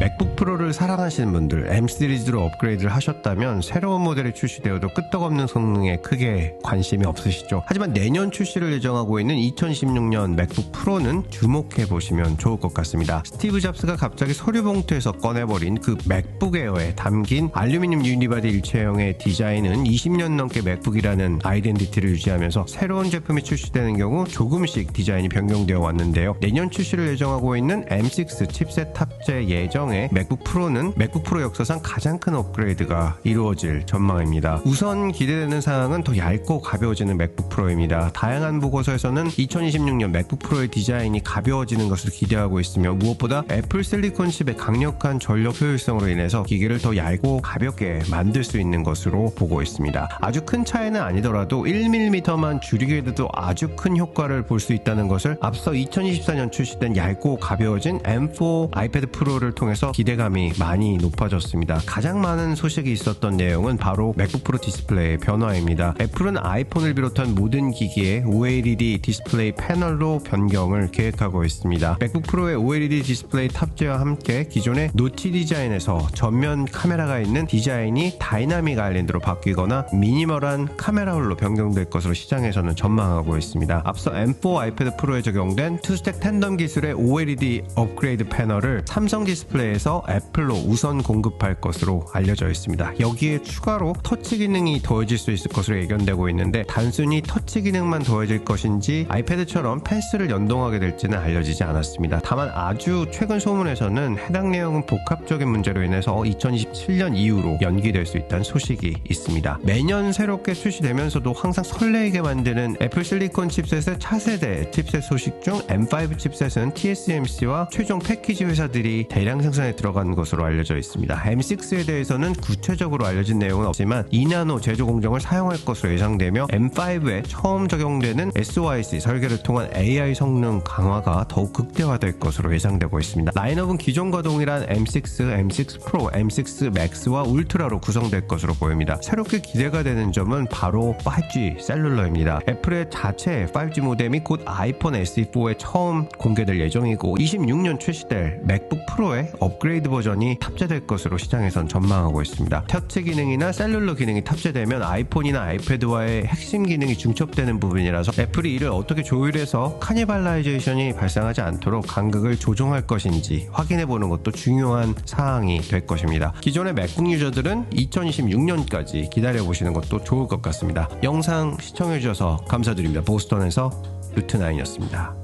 맥북 프로를 사랑하시는 분들 M 시리즈로 업그레이드를 하셨다면 새로운 모델이 출시되어도 끄떡없는 성능에 크게 관심이 없으시죠. 하지만 내년 출시를 예정하고 있는 2016년 맥북 프로는 주목해 보시면 좋을 것 같습니다. 스티브 잡스가 갑자기 서류 봉투에서 꺼내버린 그 맥북 에어에 담긴 알루미늄 유니바디 일체형의 디자인은 20년 넘게 맥북이라는 아이덴티티를 유지하면서 새로운 제품이 출시되는 경우 조금씩 디자인이 변경되어 왔는데요. 내년 출시를 예정하고 있는 M6 칩셋 탑재 예정 의 맥북 프로는 맥북 프로 역사상 가장 큰 업그레이드가 이루어질 전망입니다. 우선 기대되는 사항은 더 얇고 가벼워지는 맥북 프로입니다. 다양한 보고서에서는 2026년 맥북 프로의 디자인이 가벼워지는 것을 기대하고 있으며 무엇보다 애플 실리콘 칩의 강력한 전력 효율성으로 인해서 기계를 더 얇고 가볍게 만들 수 있는 것으로 보고 있습니다. 아주 큰 차이는 아니더라도 1mm만 줄이게 돼도 아주 큰 효과를 볼 수 있다는 것을 앞서 2024년 출시된 얇고 가벼워진 M4 아이패드 프로를 통해서 기대감이 많이 높아졌습니다. 가장 많은 소식이 있었던 내용은 바로 맥북 프로 디스플레이의 변화입니다. 애플은 아이폰을 비롯한 모든 기기에 OLED 디스플레이 패널로 변경을 계획하고 있습니다. 맥북 프로의 OLED 디스플레이 탑재와 함께 기존의 노치 디자인에서 전면 카메라가 있는 디자인이 다이나믹 아일랜드로 바뀌거나 미니멀한 카메라 홀로 변경될 것으로 시장에서는 전망하고 있습니다. 앞서 M4 아이패드 프로에 적용된 투스택 텐덤 기술의 OLED 업그레이드 패널을 삼성 디스플레이 에서 애플로 우선 공급할 것으로 알려져 있습니다. 여기에 추가로 터치 기능이 더해질 수 있을 것으로 예견되고 있는데 단순히 터치 기능만 더해질 것인지 아이패드처럼 펜스를 연동하게 될지는 알려지지 않았습니다. 다만 아주 최근 소문에서는 해당 내용은 복합적인 문제로 인해서 2027년 이후로 연기될 수 있다는 소식이 있습니다. 매년 새롭게 출시되면서도 항상 설레게 만드는 애플 실리콘 칩셋의 차세대 칩셋 소식 중 M5 칩셋은 TSMC와 최종 패키지 회사들이 대량 생산 에 들어간 것으로 알려져 있습니다. M6에 대해서는 구체적으로 알려진 내용은 없지만 2나노 제조 공정을 사용할 것으로 예상되며 M5에 처음 적용되는 SoIC 설계를 통한 AI 성능 강화가 더욱 극대화될 것으로 예상되고 있습니다. 라인업은 기존과 동일한 M6, M6 Pro, M6 Max와 울트라로 구성될 것으로 보입니다. 새롭게 기대가 되는 점은 바로 5G 셀룰러입니다. 애플의 자체 5G 모뎀이 곧 아이폰 SE4에 처음 공개될 예정이고 26년 출시될 맥북 프로의 업그레이드 버전이 탑재될 것으로 시장에선 전망하고 있습니다. 터치 기능이나 셀룰러 기능이 탑재되면 아이폰이나 아이패드와의 핵심 기능이 중첩되는 부분이라서 애플이 이를 어떻게 조율해서 카니발라이제이션이 발생하지 않도록 간극을 조정할 것인지 확인해 보는 것도 중요한 사항이 될 것입니다. 기존의 맥북 유저들은 2026년까지 기다려 보시는 것도 좋을 것 같습니다. 영상 시청해 주셔서 감사드립니다. 보스턴에서 루트나인이었습니다.